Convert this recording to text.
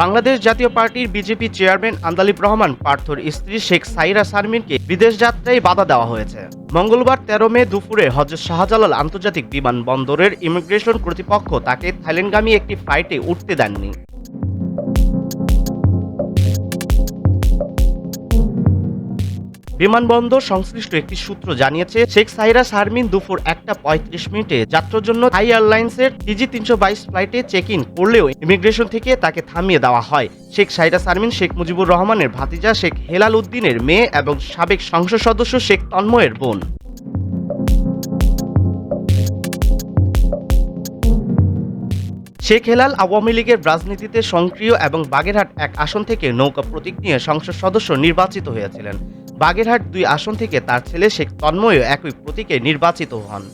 বাংলাদেশ জাতীয় পার্টির BJP chairman Andaleeb Rahman, পার্থর স্ত্রী শেখ সাইরা শারমিনকে বিদেশ যাত্রায় বাধা দেওয়া হয়েছে। মঙ্গলবার তেরো মে দুপুরে হজরত শাহজালাল আন্তর্জাতিক বিমানবন্দরের ইমিগ্রেশন কর্তৃপক্ষ তাকে থাইল্যান্ডগামী একটি ফ্লাইটে উঠতে দেননি। বিমানবন্দর সংশ্লিষ্ট একটি সূত্র জানিয়েছে, শেখ সাইরা শারমিন দুপুর একটা পঁয়ত্রিশ মিনিটে যাত্রার জন্য থাই এয়ারলাইন্সের টিজি তিনশো বাইশ ফ্লাইটে চেক ইন করলেও ইমিগ্রেশন থেকে তাকে থামিয়ে দেওয়া হয়। শেখ সাইরা শারমিন শেখ মুজিবুর রহমানের ভাতিজা শেখ হেলাল উদ্দিনের মেয়ে এবং সাবেক সংসদ সদস্য শেখ তন্ময়ের বোন। শেখ হেলাল আওয়ামী লীগের রাজনীতিতে সক্রিয় এবং বাগেরহাট এক আসন থেকে নৌকা প্রতীক নিয়ে সংসদ সদস্য নির্বাচিত হয়েছিলেন। বাগেরহাট দুই আসন থেকে তার ছেলে শেখ তন্ময় একই প্রতীকে নির্বাচিত হন।